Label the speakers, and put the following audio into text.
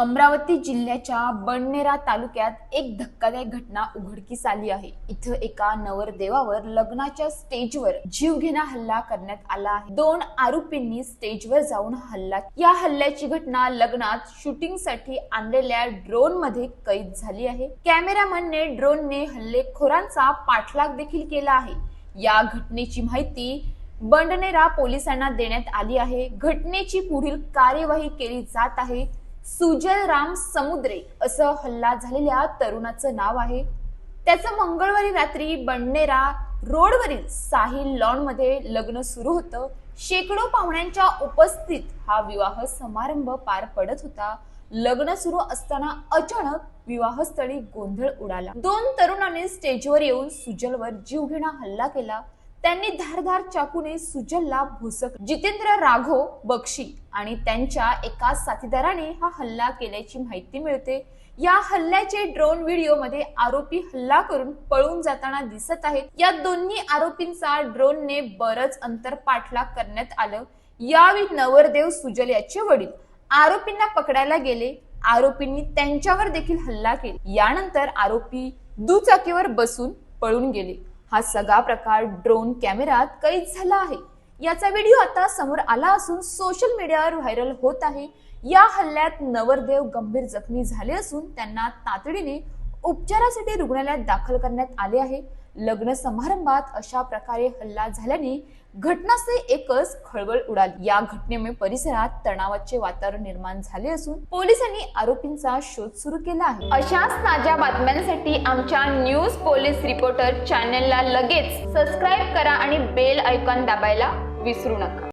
Speaker 1: अमरावती जिल्ह्याच्या बडनेरा तालुक्यात एक धक्कादायक घटना उघडकीस आली आहे. इथं एका नवरदेवावर लग्नाच्या स्टेजवर जीवघेणा हल्ला करण्यात आला आहे. दोन आरोपींनी स्टेजवर जाऊन हल्ला या हल्ल्याची घटना लग्नात शूटिंगसाठी आणलेल्या ड्रोनमध्ये कैद झाली आहे. कॅमेरामनने ड्रोनने हल्लेखोरांचा पाठलाग देखील केला आहे. या घटनेची माहिती बंडनेरा पोलिसांना देण्यात आली आहे. घटनेची पुढील कार्यवाही केली जात आहे. सुजल राम समुद्रे असं हल्ला झालेल्या तरुणाचं नाव आहे. त्याचं मंगळवारी रात्री बंडनेरा रोडवरील साहिल लॉनमध्ये लग्न सुरू होतं. शेकडो पाहुण्यांच्या उपस्थित हा विवाह समारंभ पार पडत होता. लग्न सुरू असताना अचानक विवाहस्थळी गोंधळ उडाला. दोन तरुणांनी स्टेजवर येऊन सुजलवर जीवघेणा हल्ला केला. त्यांनी धारधार चाकूने सुजलला भुसक. जितेंद्र राघव बक्षी आणि त्यांच्या एका साथीदाराने हा हल्ला केल्याची माहिती मिळते. या हल्ल्याचे ड्रोन व्हिडिओमध्ये आरोपी हल्ला करून पळून जाताना दिसत आहेत. या दोन्ही आरोपींचा ड्रोनने बरच अंतर पाठलाग करण्यात आलं. यावेळी नवरदेव सुजल याचे वडील आरोपींना पकडायला गेले. आरोपींनी त्यांच्यावर देखील हल्ला केला. यानंतर आरोपी दुचाकीवर बसून पळून गेले. हा सगळा प्रकार ड्रोन कॅमेऱ्यात कैद झाला आहे. याचा व्हिडिओ आता समोर आला असून सोशल मीडियावर व्हायरल होत आहे. या हल्ल्यात नवरदेव गंभीर जखमी झाले असून त्यांना तातडीने उपचारासाठी रुग्णालयात दाखल करण्यात आले आहे. लग्न समारंभात अशा प्रकारे हल्ला झाल्याने घटनास्थळी एकच खळबळ उडाली. या घटनेमुळे परिसरात तणावाचे वातावरण निर्माण झाले असून पोलिसांनी आरोपींचा शोध सुरू केला आहे. अशाच ताज्या बातम्यांसाठी आमच्या न्यूज पोलीस रिपोर्टर चॅनलला लगेच सबस्क्राईब करा आणि बेल ऐकॉन दाबायला विसरू नका.